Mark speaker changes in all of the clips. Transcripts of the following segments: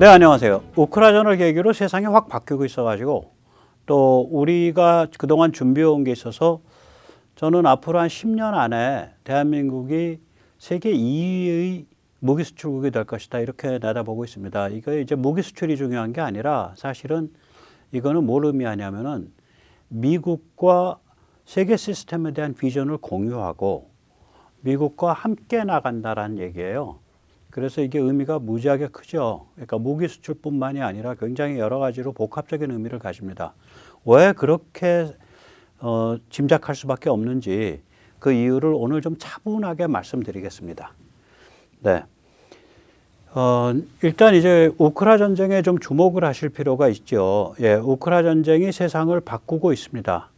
Speaker 1: 네, 안녕하세요. 우크라이나를 계기로 세상이 확 바뀌고 있어가지고 또 우리가 그동안 준비해온 게 있어서 저는 앞으로 한 10년 안에 대한민국이 세계 2위의 무기 수출국이 될 것이다 이렇게 내다보고 있습니다. 이거 이제 무기 수출이 중요한 게 아니라 사실은 이거는 뭘 의미하냐면은 미국과 세계 시스템에 대한 비전을 공유하고 미국과 함께 나간다라는 얘기예요. 그래서 이게 의미가 무지하게 크죠. 그러니까 무기 수출뿐만이 아니라 굉장히 여러 가지로 복합적인 의미를 가집니다. 왜 그렇게 어, 짐작할 수밖에 없는지 그 이유를 오늘 좀 차분하게 말씀드리겠습니다. 네. 어, 일단 이제 우크라 전쟁에 좀 주목을 하실 필요가 있죠. 예, 우크라 전쟁이 세상을 바꾸고 있습니다.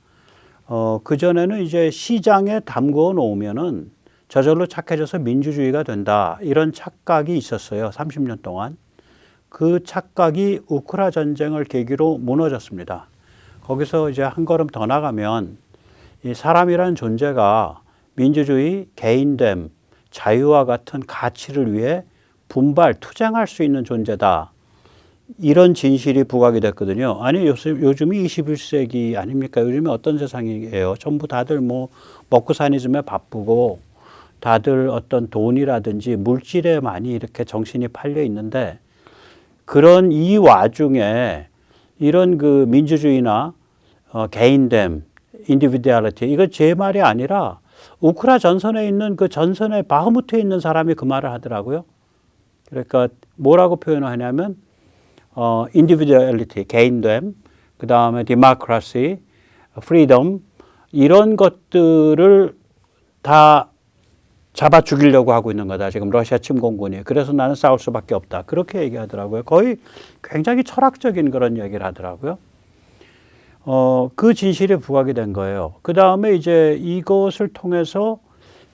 Speaker 1: 어, 그전에는 이제 시장에 담궈 놓으면은 저절로 착해져서 민주주의가 된다. 이런 착각이 있었어요. 30년 동안. 그 착각이 우크라 전쟁을 계기로 무너졌습니다. 거기서 이제 한 걸음 더 나가면 이 사람이라는 존재가 민주주의, 개인됨, 자유와 같은 가치를 위해 분발, 투쟁할 수 있는 존재다. 이런 진실이 부각이 됐거든요. 아니, 요즘, 요즘이 21세기 아닙니까? 요즘에 어떤 세상이에요? 전부 다들 뭐 먹고 사니즘에 바쁘고 다들 어떤 돈이라든지 물질에 많이 이렇게 정신이 팔려 있는데 그런 이 와중에 이런 그 민주주의나 어, 개인됨, 인디비디얼리티 이거 제 말이 아니라 우크라 전선에 있는 그 전선의 바흐무트에 있는 사람이 그 말을 하더라고요. 그러니까 뭐라고 표현하냐면 어 인디비듀얼리티 개인됨 그다음에 디모크라시 프리덤 이런 것들을 다 잡아 죽이려고 하고 있는 거다. 지금 러시아 침공군이. 그래서 나는 싸울 수밖에 없다. 그렇게 얘기하더라고요. 거의 굉장히 철학적인 그런 얘기를 하더라고요. 어, 그 진실이 부각이 된 거예요. 그 다음에 이제 이것을 통해서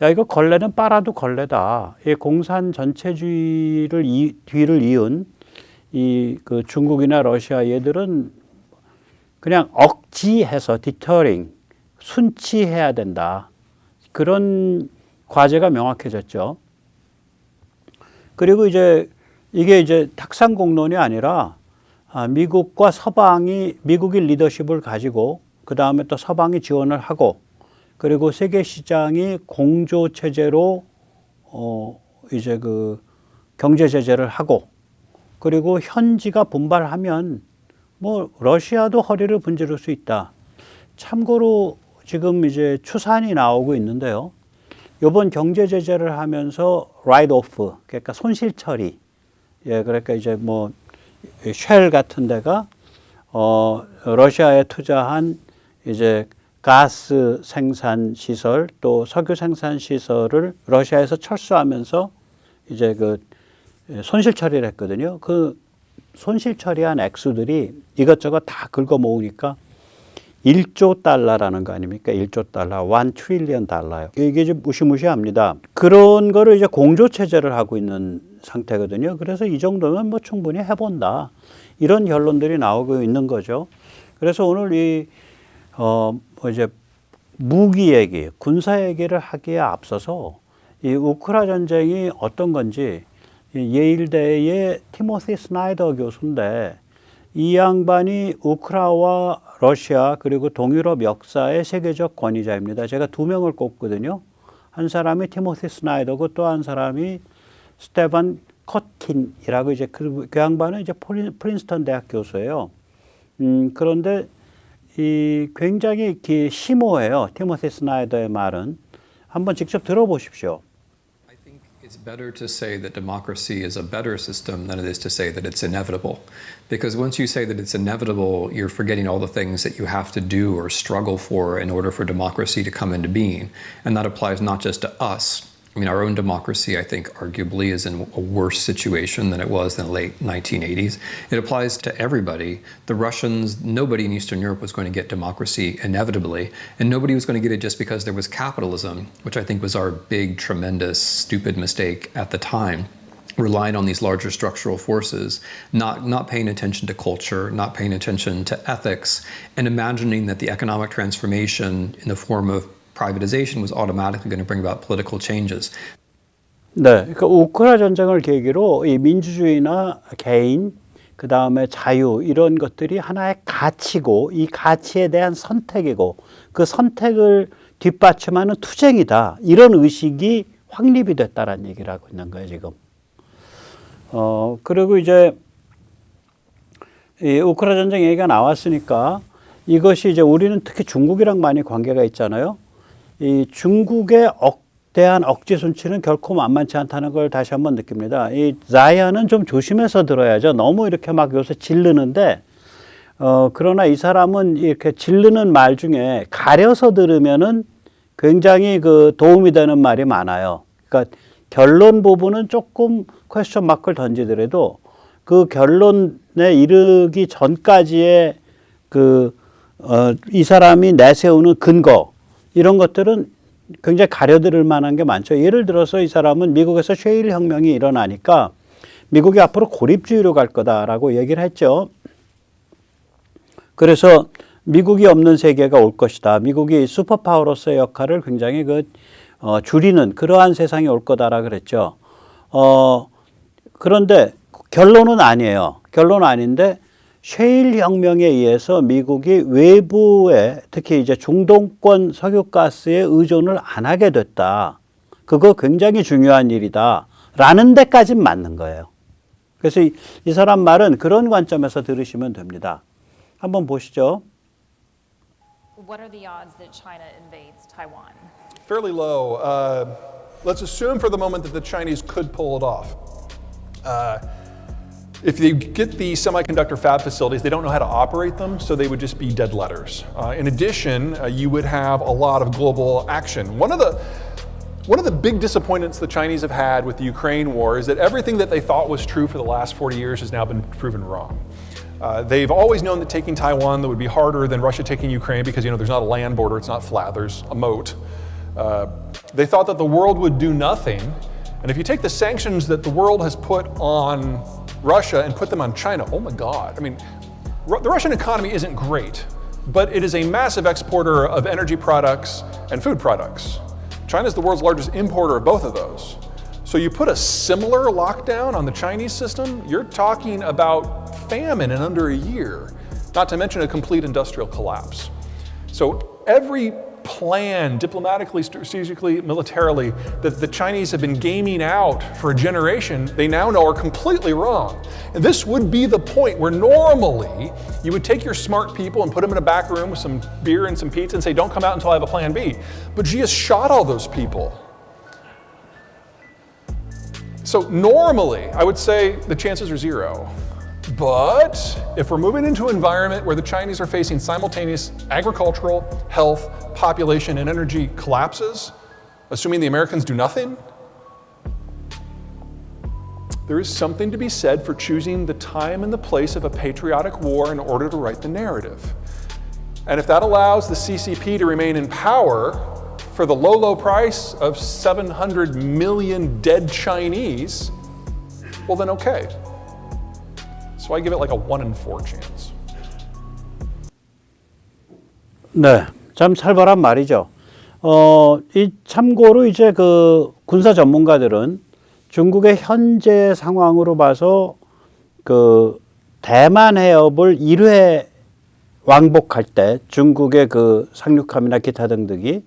Speaker 1: 야, 이거 걸레는 빨아도 걸레다. 이 공산 전체주의를 이, 뒤를 이은 이 그 중국이나 러시아 얘들은 그냥 억지해서 디터링, 순치해야 된다. 그런 과제가 명확해졌죠. 그리고 이제 이게 이제 탁상 공론이 아니라 아, 미국과 서방이 미국이 리더십을 가지고 그 다음에 또 서방이 지원을 하고 그리고 세계 시장이 공조 체제로 어 이제 그 경제 제재를 하고 그리고 현지가 분발하면 뭐 러시아도 허리를 분지를 수 있다. 참고로 지금 이제 추산이 나오고 있는데요. 요번 경제 제재를 하면서 라이트 오프 그러니까 손실 처리 예 그러니까 이제 뭐 쉘 같은 데가 어 러시아에 투자한 이제 가스 생산 시설 또 석유 생산 시설을 러시아에서 철수하면서 이제 그 손실 처리를 했거든요. 그 손실 처리한 액수들이 이것저것 다 긁어 모으니까 1조 달러라는 거 아닙니까? 1조 달러, 1 트릴리언 달러요. 이게 좀 무시무시합니다. 그런 거를 이제 공조 체제를 하고 있는 상태거든요. 그래서 이 정도면 뭐 충분히 해본다. 이런 결론들이 나오고 있는 거죠. 그래서 오늘 이, 어, 뭐 이제 무기 얘기, 군사 얘기를 하기에 앞서서 이 우크라 전쟁이 어떤 건지 예일대의 티모시 스나이더 교수인데 이 양반이 우크라와 러시아 그리고 동유럽 역사의 세계적 권위자입니다. 제가 두 명을 꼽거든요. 한 사람이 티모시 스나이더고 또 한 사람이 스테반 컷킨이라고 이제 그, 그 양반은 이제 프린스턴 대학 교수예요. 음, 그런데 이 굉장히 심오해요. 티모시 스나이더의 말은 한번 직접 들어보십시오.
Speaker 2: It's better to say that democracy is a better system than it is to say that it's inevitable. Because once you say that it's inevitable, you're forgetting all the things that you have to do or struggle for in order for democracy to come into being. And that applies not just to us, I mean, our own democracy, I think, arguably is in a worse situation than it was in the late 1980s. It applies to everybody. The Russians, nobody in Eastern Europe was going to get democracy inevitably, and nobody was going to get it just because there was capitalism, which I think was our big, tremendous, stupid mistake at the time relying on these larger structural forces, not, not paying attention to culture, not paying attention to ethics, and imagining that the economic transformation in the form of privatization was automatically going to bring about political changes.
Speaker 1: 네, 그러니까 우크라 전쟁을 계기로 이 민주주의나 개인, 그 다음에 자유 이런 것들이 하나의 가치고 이 가치에 대한 선택이고 그 선택을 뒷받침하는 투쟁이다 이런 의식이 확립이 됐다라는 얘기를 하고 있는 거예요 지금. 어 그리고 이제 이 우크라 전쟁 얘기가 나왔으니까 이것이 이제 우리는 특히 중국이랑 많이 관계가 있잖아요. 이 중국의 억대한 억지 손치는 결코 만만치 않다는 걸 다시 한번 느낍니다. 이 자이언은 좀 조심해서 들어야죠. 너무 이렇게 막 요새 질르는데 어 그러나 이 사람은 이렇게 질르는 말 중에 가려서 들으면은 굉장히 그 도움이 되는 말이 많아요. 그러니까 결론 부분은 조금 퀘스천 마크를 던지더라도 그 결론에 이르기 전까지의 그, 어, 이 사람이 내세우는 근거, 이런 것들은 굉장히 가려들을 만한 게 많죠. 예를 들어서 이 사람은 미국에서 쉐일 혁명이 일어나니까 미국이 앞으로 고립주의로 갈 거다라고 얘기를 했죠. 그래서 미국이 없는 세계가 올 것이다. 미국이 슈퍼파워로서의 역할을 굉장히 그, 어, 줄이는 그러한 세상이 올 거다라 그랬죠. 어, 그런데 결론은 아니에요. 결론은 아닌데 셰일 혁명에 의해서 미국이 외부에 특히 이제 중동권 석유가스에 의존을 안 하게 됐다. 그거 굉장히 중요한 일이다. 라는 데까진 맞는 거예요. 그래서 이, 이 사람 말은 그런 관점에서 들으시면 됩니다. 한번 보시죠.
Speaker 3: What are the odds that China invades Taiwan?
Speaker 4: fairly low. Uh, let's assume for the moment that the Chinese could pull it off. Uh, if they get the semiconductor fab facilities, they don't know how to operate them, so they would just be dead letters. Uh, in addition, uh, you would have a lot of global action. One of the one of the big disappointments the Chinese have had with the Ukraine war is that everything that they thought was true for the last 40 years has now been proven wrong. Uh, they've always known that taking Taiwan that would be harder than Russia taking Ukraine because you know there's not a land border, it's not flat, there's a moat. Uh, they thought that the world would do nothing, and if you take the sanctions that the world has put on Russia and put them on China, oh my God! I mean, Ru- the Russian economy isn't great, but it is a massive exporter of energy products and food products. China is the world's largest importer of both of those. So you put a similar lockdown on the Chinese system, you're talking about famine in under a year, not to mention a complete industrial collapse. So every plan, diplomatically, strategically, militarily, that the Chinese have been gaming out for a generation, they now know are completely wrong. And this would be the point where normally you would take your smart people and put them in a back room with some beer and some pizza and say, don't come out until I have a plan B. But Xi has shot all those people. So normally, I would say the chances are zero. But if we're moving into an environment where the Chinese are facing simultaneous agricultural, health, population, and energy collapses, assuming the Americans do nothing, there is something to be said for choosing the time and the place of a patriotic war in order to write the narrative. And if that allows the CCP to remain in power for the low, low price of 700 million dead Chinese, well, then okay. So I give it like a one in four chance.
Speaker 1: 네, 참 살벌한 말이죠. 어, 이 참고로 이제 그 군사 전문가들은 중국의 현재 상황으로 봐서 그 대만 해협을 1회 왕복할 때 중국의 그 상륙함이나 기타 등등이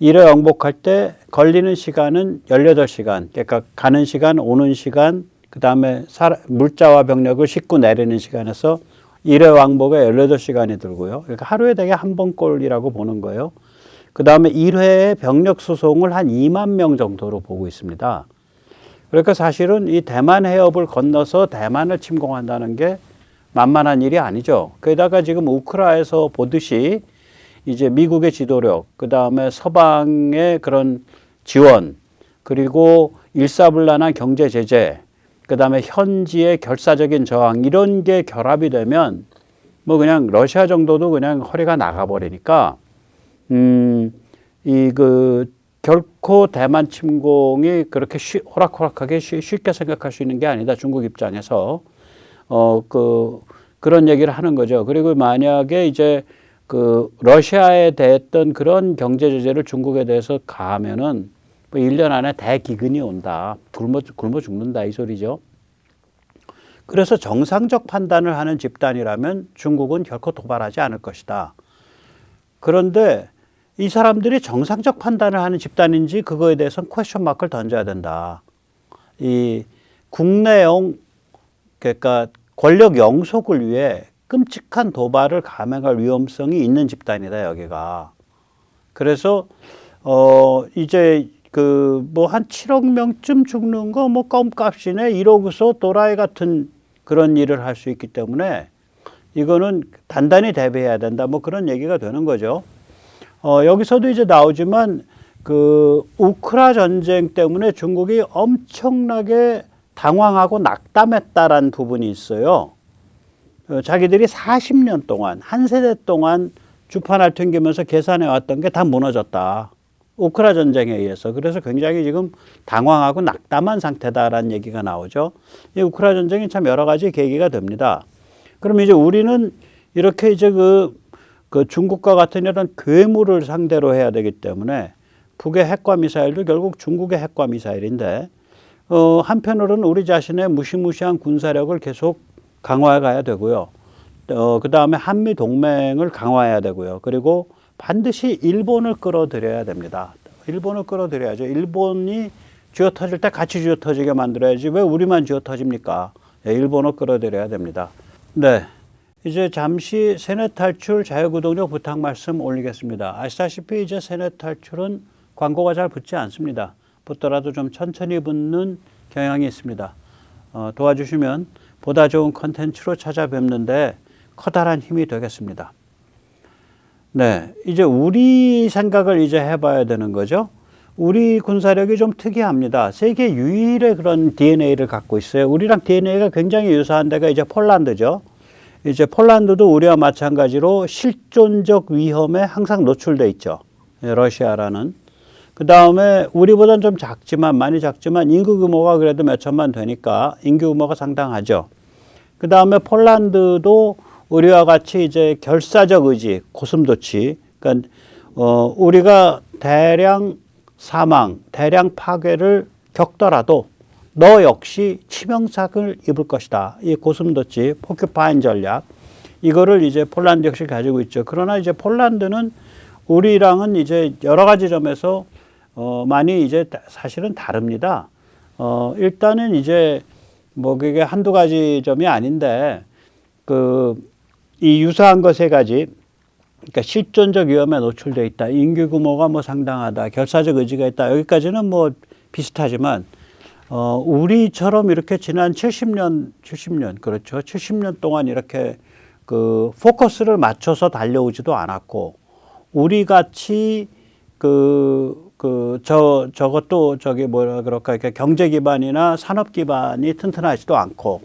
Speaker 1: 1회 왕복할 때 걸리는 시간은 18시간. 그러니까 가는 시간, 오는 시간, 그 다음에 물자와 병력을 싣고 내리는 시간에서 1회 왕복에 18시간이 들고요. 그러니까 하루에 대개 한 번꼴이라고 보는 거예요. 그 다음에 1회에 병력 수송을 한 2만 명 정도로 보고 있습니다. 그러니까 사실은 이 대만 해협을 건너서 대만을 침공한다는 게 만만한 일이 아니죠. 게다가 지금 우크라에서 보듯이 이제 미국의 지도력, 그 다음에 서방의 그런 지원, 그리고 일사불란한 경제 제재, 그 다음에 현지의 결사적인 저항, 이런 게 결합이 되면 뭐 그냥 러시아 정도도 그냥 허리가 나가 버리니까, 음, 이 그 결코 대만 침공이 그렇게 쉬, 호락호락하게 쉬, 쉽게 생각할 수 있는 게 아니다. 중국 입장에서. 어, 그, 그런 얘기를 하는 거죠. 그리고 만약에 이제 그 러시아에 대했던 그런 경제 제재를 중국에 대해서 가하면은 뭐 1년 안에 대기근이 온다. 굶어, 굶어 죽는다. 이 소리죠. 그래서 정상적 판단을 하는 집단이라면 중국은 결코 도발하지 않을 것이다. 그런데 이 사람들이 정상적 판단을 하는 집단인지 그거에 대해서는 퀘스천 마크를 던져야 된다. 이 국내용 그러니까 권력 영속을 위해 끔찍한 도발을 감행할 위험성이 있는 집단이다 여기가. 그래서 어 이제 그 뭐 한 7억 명쯤 죽는 거 뭐 껌값이네 이러고서 또라이 같은 그런 일을 할 수 있기 때문에 이거는 단단히 대비해야 된다 뭐 그런 얘기가 되는 거죠. 어 여기서도 이제 나오지만 그 우크라 전쟁 때문에 중국이 엄청나게 당황하고 낙담했다라는 부분이 있어요. 어, 자기들이 40년 동안 한 세대 동안 주판을 튕기면서 계산해 왔던 게 다 무너졌다. 우크라 전쟁에 의해서 그래서 굉장히 지금 당황하고 낙담한 상태다라는 얘기가 나오죠. 이 우크라 전쟁이 참 여러 가지 계기가 됩니다. 그럼 이제 우리는 이렇게 이제 그, 그 중국과 같은 이런 괴물을 상대로 해야 되기 때문에 북의 핵과 미사일도 결국 중국의 핵과 미사일인데 어, 한편으로는 우리 자신의 무시무시한 군사력을 계속 강화해 가야 되고요. 어, 그 다음에 한미 동맹을 강화해야 되고요. 그리고 반드시 일본을 끌어들여야 됩니다. 일본을 끌어들여야죠. 일본이 쥐어 터질 때 같이 쥐어 터지게 만들어야지 왜 우리만 쥐어 터집니까? 예, 일본을 끌어들여야 됩니다. 네. 이제 잠시 세뇌 탈출 자유구독료 부탁 말씀 올리겠습니다. 아시다시피 이제 세뇌 탈출은 광고가 잘 붙지 않습니다. 붙더라도 좀 천천히 붙는 경향이 있습니다. 어, 도와주시면 보다 좋은 컨텐츠로 찾아뵙는데 커다란 힘이 되겠습니다. 네, 이제 우리 생각을 이제 해봐야 되는 거죠. 우리 군사력이 좀 특이합니다. 세계 유일의 그런 DNA를 갖고 있어요. 우리랑 DNA가 굉장히 유사한 데가 이제 폴란드죠. 이제 폴란드도 우리와 마찬가지로 실존적 위험에 항상 노출돼 있죠. 예, 러시아라는. 그 다음에 우리보다는 좀 작지만 많이 작지만 인구 규모가 그래도 몇 천만 되니까 인구 규모가 상당하죠. 그 다음에 폴란드도 우리와 같이 이제 결사적 의지, 고슴도치. 그러니까 어, 우리가 대량 사망, 대량 파괴를 겪더라도 너 역시 치명상을 입을 것이다. 이 고슴도치, 포큐파인 전략. 이거를 이제 폴란드 역시 가지고 있죠. 그러나 이제 폴란드는 우리랑은 이제 여러 가지 점에서 어, 많이 이제 다- 사실은 다릅니다. 어, 일단은 이제 뭐 그게 한두 가지 점이 아닌데 그 이 유사한 것 세 가지 그러니까 실존적 위험에 노출돼 있다. 인구 규모가 뭐 상당하다. 결사적 의지가 있다. 여기까지는 뭐 비슷하지만 어, 우리처럼 이렇게 지난 70년, 70년, 그렇죠. 70년 동안 이렇게 그 포커스를 맞춰서 달려오지도 않았고, 우리 같이 그, 그, 저, 저것도 저기 뭐라 그럴까, 이렇게 경제 기반이나 산업 기반이 튼튼하지도 않고,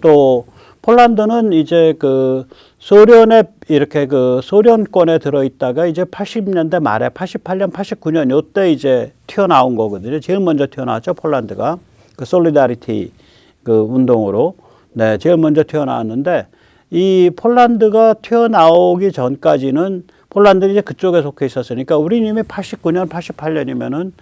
Speaker 1: 또 폴란드는 이제 그 소련에 이렇게 그 소련권에 들어있다가 이제 80년대 말에 88년, 89년 요때 이제 튀어나온 거거든요. 제일 먼저 튀어나왔죠, 폴란드가. 그 솔리다리티 그 운동으로. 네, 제일 먼저 튀어나왔는데 이 폴란드가 튀어나오기 전까지는 폴란드는 이제 그쪽에 속해 있었으니까 우리는 이미 89년, 88년이면은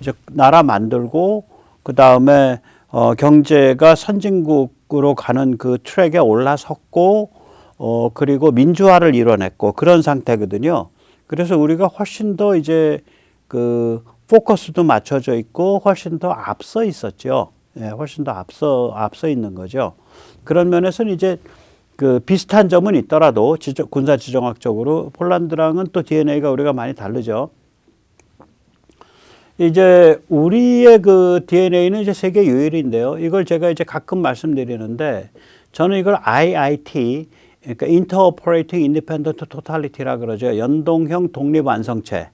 Speaker 1: 이제 나라 만들고 그 다음에 어, 경제가 선진국 으로 가는 그 트랙에 올라섰고 어, 그리고 민주화를 이뤄냈고 그런 상태거든요. 그래서 우리가 훨씬 더 이제 그 포커스도 맞춰져 있고 훨씬 더 앞서 있었죠. 예, 훨씬 더 앞서 앞서 있는 거죠. 그런 면에서는 이제 그 비슷한 점은 있더라도 지적, 군사 지정학적으로 폴란드랑은 또 DNA가 우리가 많이 다르죠. 이제 우리의 그 DNA는 이제 세계 유일인데요. 이걸 제가 이제 가끔 말씀드리는데 저는 이걸 IIT 그러니까 Interoperating Independent Totality라 그러죠. 연동형 독립 완성체.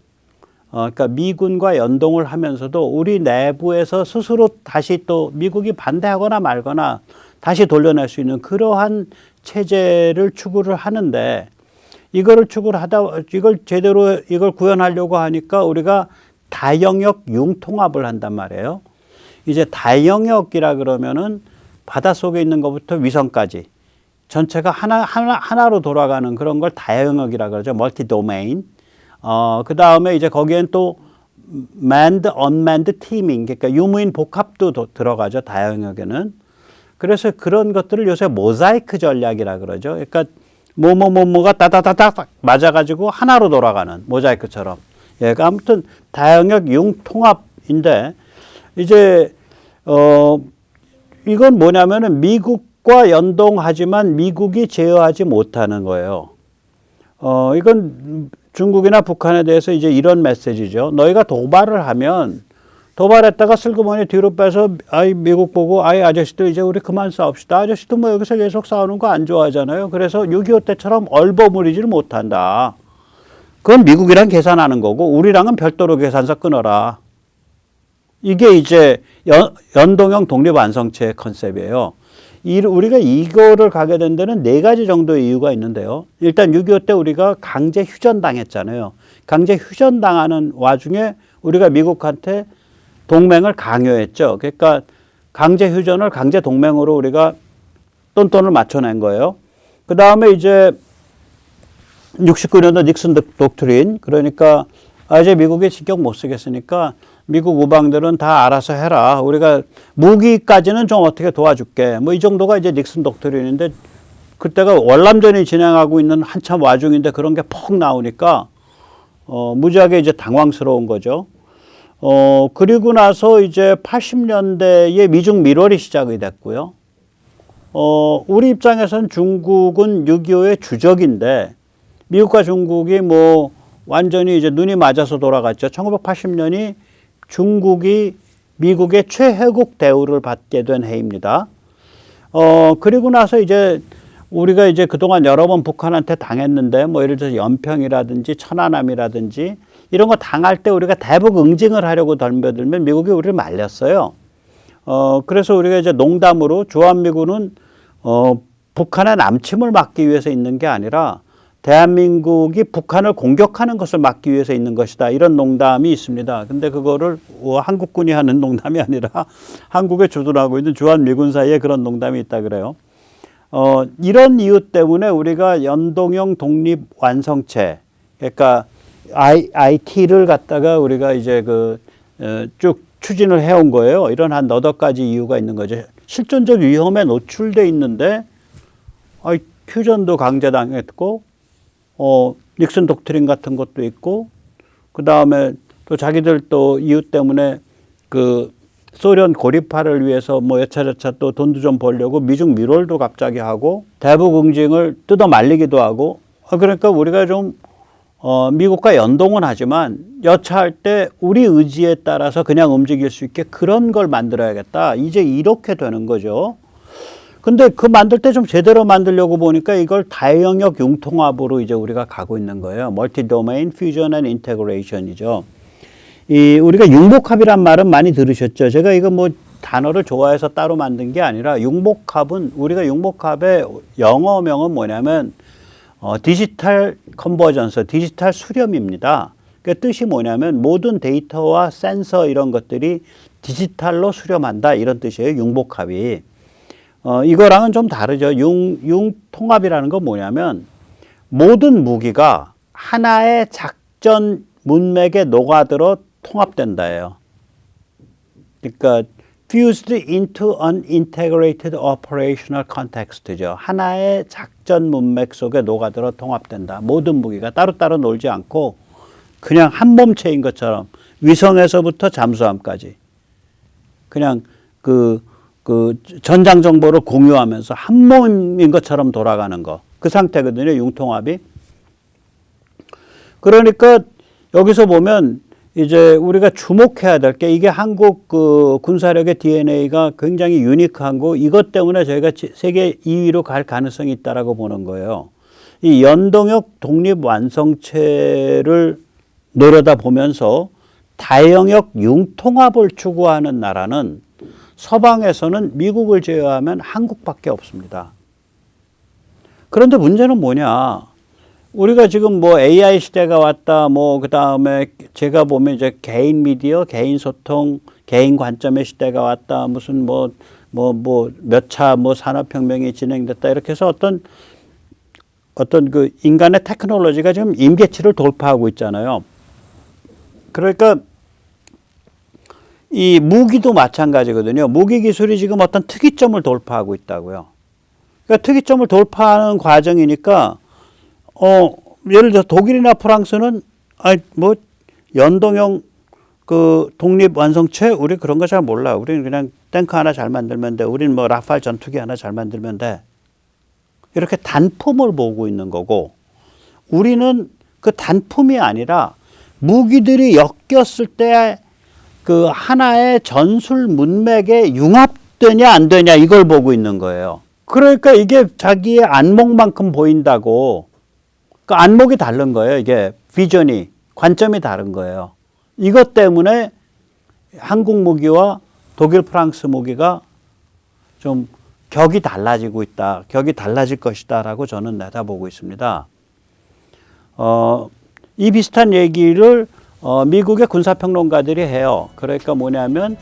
Speaker 1: 어, 그러니까 미군과 연동을 하면서도 우리 내부에서 스스로 다시 또 미국이 반대하거나 말거나 다시 돌려낼 수 있는 그러한 체제를 추구를 하는데 이거를 추구를 하다 이걸 제대로 이걸 구현하려고 하니까 우리가 다영역 융통합을 한단 말이에요. 이제 다영역이라 그러면은 바닷속에 있는 것부터 위성까지 전체가 하나 하나 하나로 돌아가는 그런 걸 다영역이라 그러죠. 멀티 도메인. 어, 그 다음에 이제 거기엔 또 manned, unmanned 그러니까 유무인 복합도 도- 들어가죠 다영역에는. 그래서 그런 것들을 요새 모자이크 전략이라 그러죠. 그러니까 뭐뭐뭐뭐가 따다다닥 맞아가지고 하나로 돌아가는 모자이크처럼. 예, 그 아무튼 다영역 융통합인데 이제 어 이건 뭐냐면은 미국과 연동하지만 미국이 제어하지 못하는 거예요. 어, 이건 중국이나 북한에 대해서 이제 이런 메시지죠. 너희가 도발을 하면 도발했다가 슬그머니 뒤로 빼서 아이 미국 보고 아이 아저씨도 이제 우리 그만 싸웁시다. 아저씨도 뭐 여기서 계속 싸우는 거 안 좋아하잖아요. 그래서 6.25 때처럼 얼버무리지를 못한다. 그건 미국이랑 계산하는 거고 우리랑은 별도로 계산서 끊어라. 이게 이제 연, 연동형 독립 완성체 컨셉이에요. 이, 우리가 이거를 가게 된 데는 네 가지 정도의 이유가 있는데요. 일단 6.25 때 우리가 강제 휴전당했잖아요. 강제 휴전당하는 와중에 우리가 미국한테 동맹을 강요했죠. 그러니까 강제 휴전을 강제 동맹으로 우리가 똔똔을 맞춰낸 거예요. 그 다음에 이제 69년도 닉슨 독- 독트린 그러니까 아 이제 미국이 신경 못 쓰겠으니까 미국 우방들은 다 알아서 해라. 우리가 무기까지는 좀 어떻게 도와줄게. 뭐 이 정도가 이제 닉슨 독트린인데 그때가 월남전이 진행하고 있는 한참 와중인데 그런 게 퍽 나오니까 어 무지하게 이제 당황스러운 거죠. 어 그리고 나서 이제 80년대에 미중 밀월이 시작이 됐고요. 어 우리 입장에선 중국은 6.25의 주적인데 미국과 중국이 뭐 완전히 이제 눈이 맞아서 돌아갔죠. 1980년이 중국이 미국의 최혜국 대우를 받게 된 해입니다. 어, 그리고 나서 이제 우리가 이제 그동안 여러 번 북한한테 당했는데 뭐 예를 들어서 연평이라든지 천안함이라든지 이런 거 당할 때 우리가 대북 응징을 하려고 덤벼들면 미국이 우리를 말렸어요. 어, 그래서 우리가 이제 농담으로 주한미군은 어, 북한의 남침을 막기 위해서 있는 게 아니라 대한민국이 북한을 공격하는 것을 막기 위해서 있는 것이다. 이런 농담이 있습니다. 근데 그거를 어, 한국군이 하는 농담이 아니라 한국에 주둔하고 있는 주한미군 사이에 그런 농담이 있다 그래요. 어, 이런 이유 때문에 우리가 연동형 독립 완성체, 그러니까 I, IT를 갖다가 우리가 이제 그, 어, 쭉 추진을 해온 거예요. 이런 한 너덟 가지 이유가 있는 거죠. 실존적 위험에 노출돼 있는데, 아, 퓨전도 강제당했고, 어, 닉슨 독트린 같은 것도 있고, 그 다음에 또 자기들 또 이유 때문에 그 소련 고립화를 위해서 뭐 여차저차 또 돈도 좀 벌려고 미중 밀월도 갑자기 하고 대북 응징을 뜯어 말리기도 하고 어, 그러니까 우리가 좀 어, 미국과 연동은 하지만 여차할 때 우리 의지에 따라서 그냥 움직일 수 있게 그런 걸 만들어야겠다. 이제 이렇게 되는 거죠. 근데 그 만들 때 좀 제대로 만들려고 보니까 이걸 다영역 융통합으로 이제 우리가 가고 있는 거예요. 멀티 도메인 퓨전 앤 인테그레이션이죠. 이 우리가 융복합이란 말은 많이 들으셨죠. 제가 이거 뭐 단어를 좋아해서 따로 만든 게 아니라 융복합은 우리가 융복합의 영어명은 뭐냐면 어, 디지털 컨버전서, 디지털 수렴입니다. 그 뜻이 뭐냐면 모든 데이터와 센서 이런 것들이 디지털로 수렴한다 이런 뜻이에요. 융복합이. 어, 이거랑은 좀 다르죠. 융, 융 통합이라는 건 뭐냐면 모든 무기가 하나의 작전 문맥에 녹아들어 통합된다예요. 그러니까 fused into an integrated operational context죠. 하나의 작전 문맥 속에 녹아들어 통합된다. 모든 무기가 따로따로 놀지 않고 그냥 한 몸체인 것처럼 위성에서부터 잠수함까지 그냥 그, 그 전장 정보를 공유하면서 한 몸인 것처럼 돌아가는 거. 그 상태거든요. 융통합이. 그러니까 여기서 보면 이제 우리가 주목해야 될 게 이게 한국 그 군사력의 DNA가 굉장히 유니크한 거 이것 때문에 저희가 지- 세계 2위로 갈 가능성이 있다라고 보는 거예요. 이 연동형 독립 완성체를 노려다 보면서 다영역 융통합을 추구하는 나라는 서방에서는 미국을 제외하면 한국밖에 없습니다. 그런데 문제는 뭐냐? 우리가 지금 뭐 AI 시대가 왔다, 뭐, 그 다음에 제가 보면 이제 개인 미디어, 개인 소통, 개인 관점의 시대가 왔다, 무슨 뭐, 뭐, 뭐, 몇 차 뭐 산업혁명이 진행됐다, 이렇게 해서 어떤, 어떤 그 인간의 테크놀로지가 지금 임계치를 돌파하고 있잖아요. 그러니까 이 무기도 마찬가지거든요. 무기 기술이 지금 어떤 특이점을 돌파하고 있다고요. 그러니까 특이점을 돌파하는 과정이니까 어 예를 들어 독일이나 프랑스는 아뭐 연동형 그 독립 완성체 우리 그런 거 잘 몰라. 우리는 그냥 탱크 하나 잘 만들면 돼. 우리는 뭐 라팔 전투기 하나 잘 만들면 돼. 이렇게 단품을 보고 있는 거고 우리는 그 단품이 아니라 무기들이 엮였을 때 그 하나의 전술 문맥에 융합되냐 안 되냐 이걸 보고 있는 거예요. 그러니까 이게 자기의 안목만큼 보인다고 그 안목이 다른 거예요. 이게 비전이 관점이 다른 거예요. 이것 때문에 한국 무기와 독일 프랑스 무기가 좀 격이 달라지고 있다. 격이 달라질 것이다라고 저는 내다보고 있습니다. 어, 이 비슷한 얘기를 어, 미국의 군사평론가들이 해요. 그러니까 뭐냐면